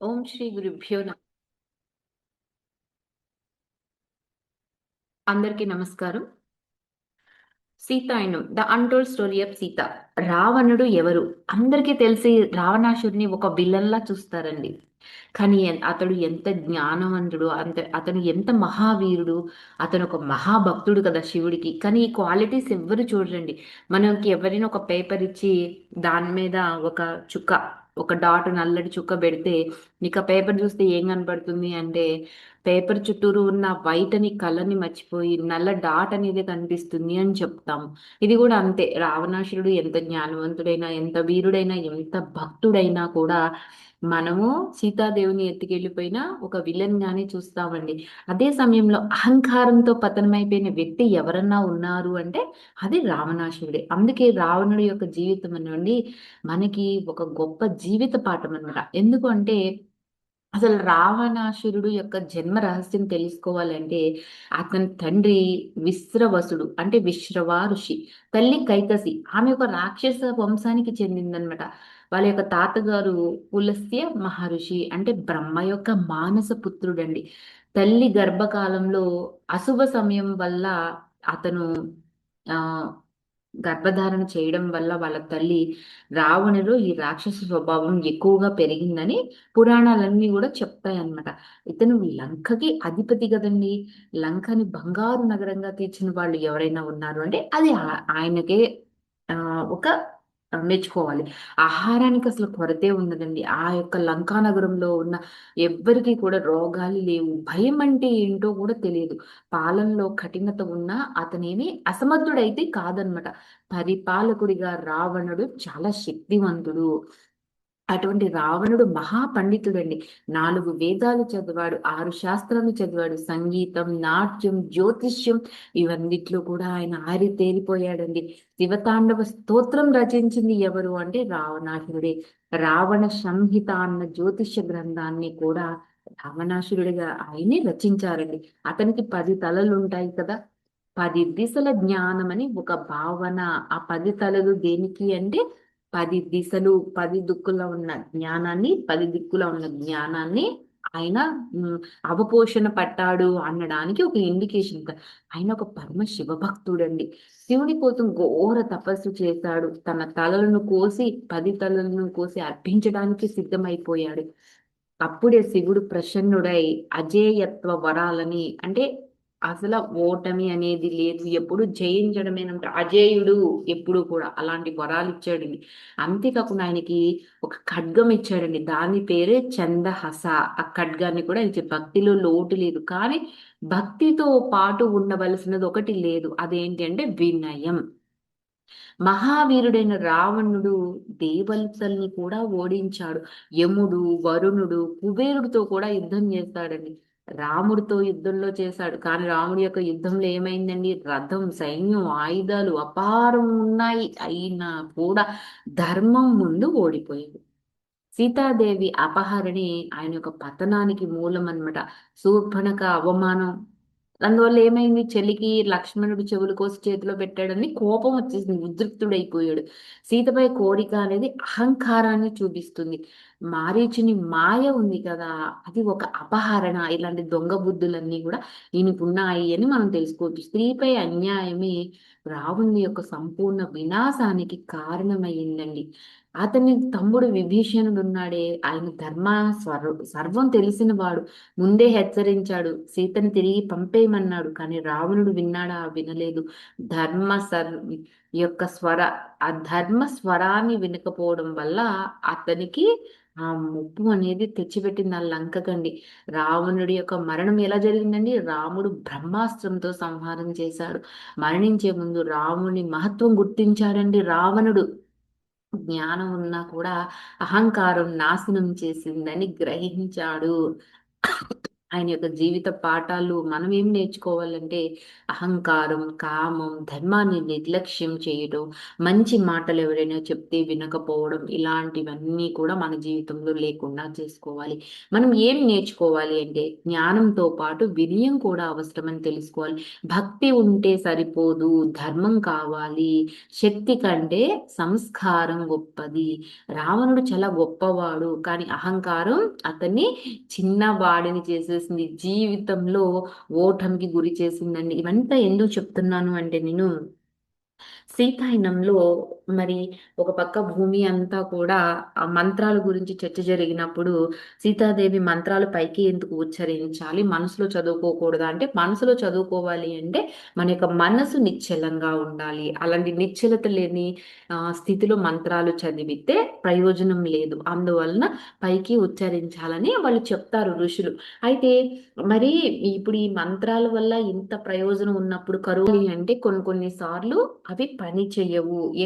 ఓం శ్రీ గురుభ్యో అందరికీ నమస్కారం. Seethayanam the untold story of Seetha. రావణుడు ఎవరు? అందరికీ తెలిసి రావణాసుడిని ఒక విలన్లా చూస్తారండి. కానీ అతడు ఎంత జ్ఞానవంతుడు అంత అతను ఎంత మహావీరుడు అతను ఒక మహాభక్తుడు కదా శివుడికి. కానీ ఈ క్వాలిటీస్ ఎవ్వరు చూడరండి. మనకి ఎవరైనా ఒక పేపర్ ఇచ్చి దాని మీద ఒక చుక్క ఒక డాట్ నల్లటి చుక్క పెడితే నీకు ఆ పేపర్ చూస్తే ఏం కనపడుతుంది అంటే పేపర్ చుట్టూరు ఉన్న వైట్ అని కలర్ని మర్చిపోయి నల్ల డాట్ అనేది కనిపిస్తుంది అని చెప్తాం. ఇది కూడా అంతే. రావణాసురుడు ఎంత జ్ఞానవంతుడైనా ఎంత వీరుడైనా ఎంత భక్తుడైనా కూడా మనము సీతాదేవిని ఎత్తుకెళ్ళిపోయినా ఒక విలన్ గానే చూస్తామండి. అదే సమయంలో అహంకారంతో పతనమైపోయిన వ్యక్తి ఎవరన్నా ఉన్నారు అంటే అది రావణాసురుడే. అందుకే రావణుడి యొక్క జీవితం అనండి మనకి ఒక గొప్ప జీవిత పాఠం అన్నమాట ఎందుకు అంటే అసలు రావణాసురుడు యొక్క జన్మ రహస్యం తెలుసుకోవాలంటే అతని తండ్రి విశ్రవసుడు అంటే విశ్రవ ఋషి తల్లి కైకసి ఆమె ఒక రాక్షస వంశానికి చెందిందనమాట వాళ్ళ యొక్క తాతగారు పులస్య మహర్షి అంటే బ్రహ్మ యొక్క మానస పుత్రుడండి. తల్లి గర్భకాలంలో అశుభ సమయం వల్ల అతను ఆ గర్భధారణ చేయడం వల్ల వాళ్ళ తల్లి రావణుడు ఈ రాక్షస స్వభావం ఎక్కువగా పెరిగిందని పురాణాలన్నీ కూడా చెప్తాయన్నమాట. ఇతను లంకకి అధిపతి కదండి. లంకని బంగారు నగరంగా తీర్చిన వాళ్ళు ఎవరైనా ఉన్నారు అంటే అది ఆ- ఆయనకే ఆ, ఒక మెచ్చుకోవాలి ఆహారానికి అసలు కొరతే ఉండదండి. ఆ యొక్క లంకా నగరంలో ఉన్న ఎవ్వరికీ కూడా రోగాలు లేవు. భయం అంటే ఏంటో కూడా తెలియదు. పాలనలో కఠినత ఉన్నా అతనేమి అసమర్థుడైతే కాదనమాట. పరిపాలకుడిగా రావణుడు చాలా శక్తివంతుడు. అటువంటి రావణుడు మహాపండితుడండి. నాలుగు వేదాలు చదివాడు ఆరు శాస్త్రాలు చదివాడు. సంగీతం నాట్యం జ్యోతిష్యం ఇవన్నిట్లో కూడా ఆయన ఆరి తేలిపోయాడండి. శివతాండవ స్తోత్రం రచించింది ఎవరు అంటే రావణాసురుడే. రావణ సంహిత అన్న జ్యోతిష్య గ్రంథాన్ని కూడా రావణాసురుడిగా ఆయనే రచించారండి. అతనికి పది తలలు ఉంటాయి కదా. పది దిశల జ్ఞానం అని ఒక భావన. ఆ పది తలలు దేనికి అంటే పది దిశలు పది దిక్కుల ఉన్న జ్ఞానాన్ని పది దిక్కుల ఉన్న జ్ఞానాన్ని ఆయన అవపోషణ పట్టాడు అనడానికి ఒక ఇండికేషన్ ఆయన ఒక పరమ శివభక్తుడండి. శివుని కోసం ఘోర తపస్సు చేశాడు. తన తలలను కోసి పది తలలను కోసి అర్పించడానికి సిద్ధమైపోయాడు. అప్పుడే శివుడు ప్రసన్నుడై అజేయత్వ వరాలని అంటే అసలు ఓటమి అనేది లేదు. ఎప్పుడు జయించడమేనంటే అజేయుడు ఎప్పుడు కూడా అలాంటి వరాలు ఇచ్చాడండి. అంతేకాకుండా ఆయనకి ఒక ఖడ్గం ఇచ్చాడండి. దాని పేరే చందహస. ఆ ఖడ్గాన్ని కూడా ఇచ్చే భక్తిలో లోటు లేదు. కానీ భక్తితో పాటు ఉండవలసినది ఒకటి లేదు. అదేంటి అంటే వినయం. మహావీరుడైన రావణుడు దేవతల్ని కూడా ఓడించాడు. యముడు వరుణుడు కుబేరుడితో కూడా యుద్ధం చేస్తాడండి. రాముడితో యుద్ధంలో చేశాడు. కానీ రాముడి యొక్క యుద్ధంలో ఏమైందండి? రథం సైన్యం ఆయుధాలు అపారం ఉన్నాయి. అయినా కూడా ధర్మం ముందు ఓడిపోయాడు సీతాదేవి అపహరణి ఆయన యొక్క పతనానికి మూలం అన్నమాట శూర్పణఖ అవమానం అందువల్ల ఏమైంది? చెలికి లక్ష్మణుడు చెవులు కోసి చేతిలో పెట్టాడని కోపం వచ్చేసింది ఉద్రిక్తుడైపోయాడు. సీతపై కోరిక అనేది అహంకారాన్ని చూపిస్తుంది. మారీచుని మాయ ఉంది కదా అది ఒక అపహరణ. ఇలాంటి దొంగ బుద్ధులన్నీ కూడా ఈయనకున్నాయి అని మనం తెలుసుకోవచ్చు. స్త్రీపై అన్యాయమే రావణుని యొక్క సంపూర్ణ వినాశానికి కారణమయ్యిందండి అతని తమ్ముడు విభీషణుడు ఉన్నాడే ఆయన ధర్మ స్వర సర్వం తెలిసిన వాడు. ముందే హెచ్చరించాడు. సీతని తిరిగి పంపేయమన్నాడు. కానీ రావణుడు విన్నాడా? వినలేదు. ధర్మ సర్ యొక్క స్వర ఆ ధర్మ స్వరాన్ని వినకపోవడం వల్ల అతనికి ఆ ముప్పు అనేది తెచ్చిపెట్టింది ఆ లంకకండి. రావణుడి యొక్క మరణం ఎలా జరిగిందండి? రాముడు బ్రహ్మాస్త్రంతో సంహారం చేశాడు. మరణించే ముందు రాముని మహత్వం గుర్తించాడండి రావణుడు. జ్ఞానం ఉన్నా కూడా అహంకారం నాశనం చేసిందని గ్రహించాడు. ఆయన యొక్క జీవిత పాఠాలు మనం ఏం నేర్చుకోవాలంటే అహంకారం కామం ధర్మాన్ని నిర్లక్ష్యం చేయడం మంచి మాటలు ఎవరైనా చెప్తే వినకపోవడం ఇలాంటివన్నీ కూడా మన జీవితంలో లేకుండా చేసుకోవాలి. మనం ఏం నేర్చుకోవాలి అంటే జ్ఞానంతో పాటు వినయం కూడా అవసరమని తెలుసుకోవాలి. భక్తి ఉంటే సరిపోదు ధర్మం కావాలి. శక్తి కంటే సంస్కారం గొప్పది. రావణుడు చాలా గొప్పవాడు కానీ అహంకారం అతన్ని చిన్నవాడిని చేసే చేసింది. జీవితంలో ఓటమికి గురి చేసిందండి. ఇవంతా ఎందుకు చెప్తున్నాను అంటే నేను సీతాయనంలో మరి ఒక పక్క భూమి అంతా కూడా ఆ మంత్రాల గురించి చర్చ జరిగినప్పుడు సీతాదేవి మంత్రాలు పైకి ఎందుకు ఉచ్చరించాలి? మనసులో చదువుకోకూడదు? అంటే మనసులో చదువుకోవాలి అంటే మన యొక్క మనసు నిశ్చలంగా ఉండాలి. అలాంటి నిశ్చలత లేని స్థితిలో మంత్రాలు చదివితే ప్రయోజనం లేదు. అందువలన పైకి ఉచ్చరించాలని వాళ్ళు చెప్తారు ఋషులు. అయితే మరి ఇప్పుడు ఈ మంత్రాల వల్ల ఇంత ప్రయోజనం ఉన్నప్పుడు కరువు అంటే కొన్ని కొన్ని సార్లు అవి పని చెయ్యవు